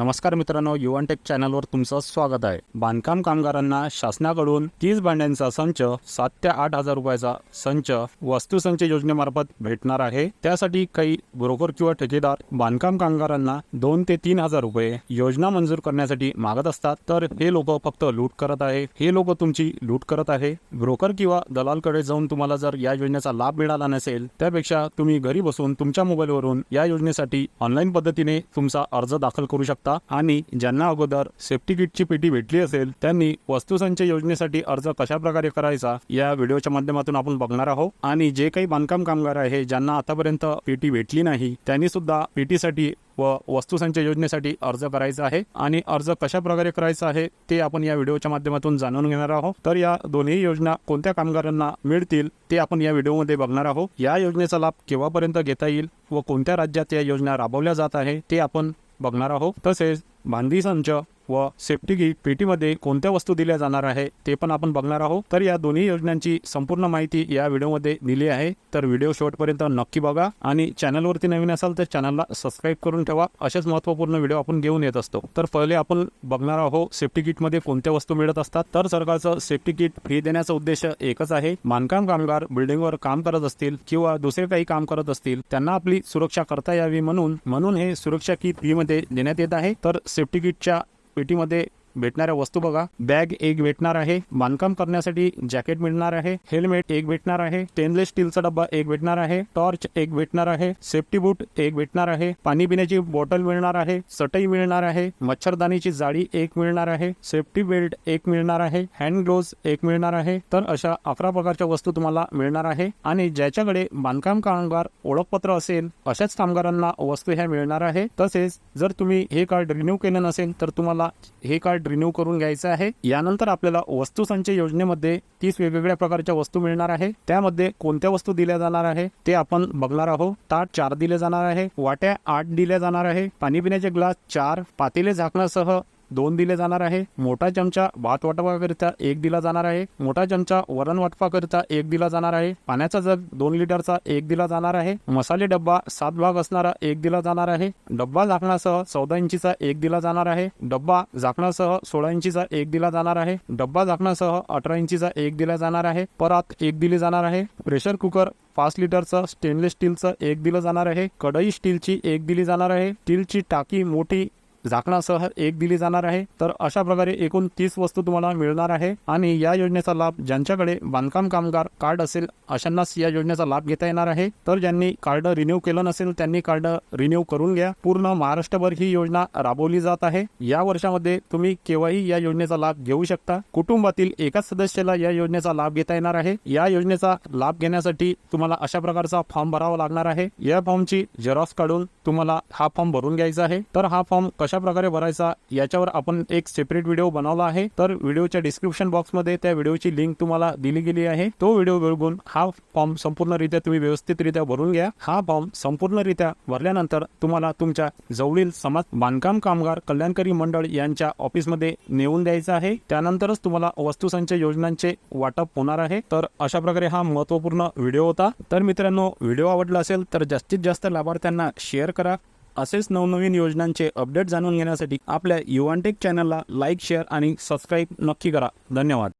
नमस्कार मित्रांनो युवनटेक चॅनलवर तुमचं स्वागत आहे. बांधकाम कामगारांना शासनाकडून तीस भांड्यांचा संच सात ते आठ हजार रुपयाचा संच वस्तुसंच योजनेमार्फत भेटणार आहे. त्यासाठी काही ब्रोकर किंवा ठेकेदार बांधकाम कामगारांना दोन ते तीन हजार रुपये योजना मंजूर करण्यासाठी मागत असतात. तर हे लोक फक्त लूट करत आहे. हे लोक तुमची लूट करत आहे. ब्रोकर किंवा दलालकडे जाऊन तुम्हाला जर या योजनेचा लाभ मिळाला नसेल त्यापेक्षा तुम्ही घरी बसून तुमच्या मोबाईलवरून या योजनेसाठी ऑनलाईन पद्धतीने तुमचा अर्ज दाखल करू शकता. आणि ज्यांना अगोदर सेफ्टी किटची पेटी भेटली असेल त्यांनी वस्तुसंच योजनेसाठी अर्ज कशा प्रकारे करायचा या व्हिडिओच्या माध्यमातून आपण बघणार आहोत. आणि जे काही बांधकाम कामगार आहे ज्यांना आतापर्यंत पेटी भेटली नाही त्यांनी सुद्धा पेटीसाठी व वस्तुसंच योजनेसाठी अर्ज करायचा आहे. आणि अर्ज कशा प्रकारे करायचा आहे ते आपण या व्हिडिओच्या माध्यमातून जाणून घेणार आहोत. तर या दोन्ही योजना कोणत्या कामगारांना मिळतील ते आपण या व्हिडिओमध्ये बघणार आहोत. या योजनेचा लाभ केव्हापर्यंत घेता येईल व कोणत्या राज्यात या योजना राबवल्या जात आहे ते आपण बघणार आहोत. तसेच बांधी संच व सेफ्टी किट पेटीमध्ये कोणत्या वस्तू दिल्या जाणार आहे ते पण आपण बघणार आहोत. तर या दोन्ही योजनांची संपूर्ण माहिती या व्हिडिओमध्ये दिली आहे. तर व्हिडिओ शेवटपर्यंत नक्की बघा आणि चॅनलवरती नवीन असाल तर चॅनलला सबस्क्राईब करून ठेवा. असेच महत्त्वपूर्ण व्हिडिओ आपण घेऊन येत असतो. तर पहिले आपण बघणार आहोत सेफ्टी किटमध्ये कोणत्या वस्तू मिळत असतात. तर सरकारचं सेफ्टी किट फ्री देण्याचा उद्देश एकच आहे. बांधकाम कामगार बिल्डिंगवर काम करत असतील किंवा दुसरे काही काम करत असतील त्यांना आपली सुरक्षा करता यावी म्हणून म्हणून हे सुरक्षा किट फ्रीमध्ये देण्यात येत आहे. तर सेफ्टी किटच्या पेटीमध्ये भेटणाऱ्या वस्तू बघा. बॅग एक भेटणार आहे. बांधकाम करण्यासाठी जॅकेट मिळणार आहे. हेल्मेट एक भेटणार आहे. स्टेनलेस स्टीलचा डब्बा एक भेटणार आहे. टॉर्च एक भेटणार आहे. सेफ्टी बूट एक भेटणार आहे. पाणी पिण्याची बॉटल मिळणार आहे. सटई मिळणार आहे. मच्छरदानीची जाळी एक मिळणार आहे. सेफ्टी बेल्ट एक मिळणार आहे. हँड ग्लोव्ज एक मिळणार आहे. तर अशा अकरा प्रकारच्या वस्तू तुम्हाला मिळणार आहे. आणि ज्याच्याकडे बांधकाम कामगार ओळखपत्र असेल अशाच कामगारांना वस्तू ह्या मिळणार आहे. तसेच जर तुम्ही हे कार्ड रिन्यू केलं नसेल तर तुम्हाला हे कार्ड रिन्यू करून घ्यायचं आहे. यानंतर आपल्याला वस्तूसंचय योजनेमध्ये तीस वेगवेगळ्या प्रकारच्या वस्तू मिळणार आहे. त्यामध्ये कोणत्या वस्तू दिल्या जाणार आहे ते आपण बघणार आहोत. ताट चार दिले जाणार आहे वाट्या आठ दिल्या जाणार आहे. पाणी पिण्याचे ग्लास चार पातेले झाकण्यासह दोन दिले जाणार आहे मोठा चमचा भात वाटपाकरिता एक दिला जाणार आहे मोठा चमचा वरण वाटपाकरिता एक दिला जाणार आहे पाण्याचा जग दोन लिटरचा एक दिला जाणार आहे मसाले डब्बा सात भाग असणारा एक दिला जाणार आहे डब्बा झाकणासह चौदा इंचीचा एक दिला जाणार आहे डब्बा झाकणासह सोळा इंचीचा एक दिला जाणार आहे डब्बा झाकणासह अठरा इंचीचा एक दिला जाणार आहे परात एक दिली जाणार आहे प्रेशर कुकर पाच लिटरचं स्टेनलेस स्टीलचं एक दिलं जाणार आहे कढई स्टीलची एक दिली जाणार आहे स्टीलची टाकी मोठी झाकणासह एक दिली जाणार आहे. तर अशा प्रकारे एकूण तीस वस्तू तुम्हाला मिळणार आहे. आणि या योजनेचा लाभ ज्यांच्याकडे बांधकाम कामगार कार्ड असेल अशांनाच या योजनेचा लाभ घेता येणार आहे. तर ज्यांनी कार्ड रिन्यू केलं नसेल त्यांनी कार्ड रिन्यू करून घ्या. पूर्ण महाराष्ट्रभर ही योजना राबवली जात आहे. या वर्षामध्ये तुम्ही केव्हाही या योजनेचा लाभ घेऊ शकता. कुटुंबातील एकाच सदस्याला या योजनेचा लाभ घेता येणार आहे. या योजनेचा लाभ घेण्यासाठी तुम्हाला अशा प्रकारचा फॉर्म भरावा लागणार आहे. या फॉर्मची झेरॉक्स काढून तुम्हाला हा फॉर्म भरून घ्यायचा आहे. तर हा फॉर्म कशा प्रकारे भरायचा याच्यावर आपण एक सेपरेट व्हिडिओ बनवला आहे. तर व्हिडिओच्या डिस्क्रिप्शन बॉक्समध्ये त्या व्हिडिओची लिंक तुम्हाला दिली गेली आहे. तो व्हिडिओ बघून हा फॉर्म संपूर्णरित्या तुम्ही व्यवस्थितरित्या भरून घ्या. हा फॉर्म संपूर्णरित्या भरल्यानंतर तुम्हाला तुमच्या जवळील समाज बांधकाम कामगार कल्याणकारी मंडळ यांच्या ऑफिसमध्ये नेऊन द्यायचा आहे. त्यानंतरच तुम्हाला वस्तूसंचय योजनांचे वाटप होणार आहे. तर अशा प्रकारे हा महत्त्वपूर्ण व्हिडिओ होता. तर मित्रांनो व्हिडिओ आवडला असेल तर जास्तीत जास्त लाभार्थ्यांना शेअर करा. असेच नवनवीन योजनांचे अपडेट जाणून घेण्यासाठी आपल्या युवांटेक चॅनलला लाईक शेअर आणि सबस्क्राईब नक्की करा. धन्यवाद.